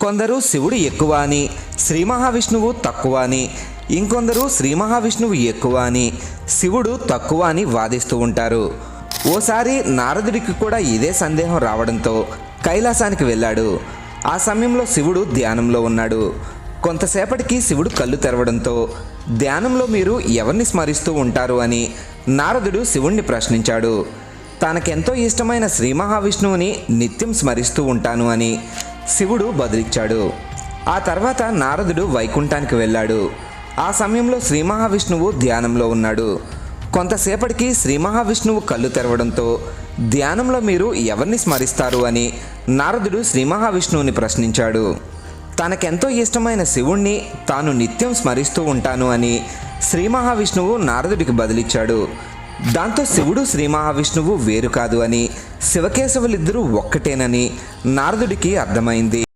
కొందరు శివుడు ఎక్కువ అని శ్రీ మహావిష్ణువు తక్కువ అని ఇంకొందరు శ్రీ మహావిష్ణువు ఎక్కువ అని శివుడు తక్కువ అని వాదిస్తూ ఉంటారు. ఓసారి నారదుడికి కూడా ఇదే సందేహం రావడంతో కైలాసానికి వెళ్ళాడు. ఆ సమయంలో శివుడు ధ్యానంలో ఉన్నాడు. కొంతసేపటికి శివుడు కళ్ళు తెరవడంతో ధ్యానంలో మీరు ఎవరిని స్మరిస్తూ ఉంటారు? అని నారదుడు శివుణ్ణి ప్రశ్నించాడు. తనకెంతో ఇష్టమైన శ్రీ మహావిష్ణువుని నిత్యం స్మరిస్తూ ఉంటాను అని శివుడు బదులిచ్చాడు. ఆ తర్వాత నారదుడు వైకుంఠానికి వెళ్ళాడు. ఆ సమయంలో శ్రీ మహావిష్ణువు ధ్యానంలో ఉన్నాడు. కొంతసేపటికి శ్రీ మహావిష్ణువు కళ్ళు తెరవడంతో ధ్యానంలో మీరు ఎవరిని స్మరిస్తారు? అని నారదుడు శ్రీ మహావిష్ణువుని ప్రశ్నించాడు. తనకెంతో ఇష్టమైన శివుణ్ణి తాను నిత్యం స్మరిస్తూ ఉంటాను అని శ్రీ మహావిష్ణువు నారదుడికి బదిలిచ్చాడు. దాంతో శివుడు శ్రీ మహావిష్ణువు వేరు కాదు అని శివకేశవులిద్దరూ ఒక్కటేనని నారదుడికి అర్థమైంది.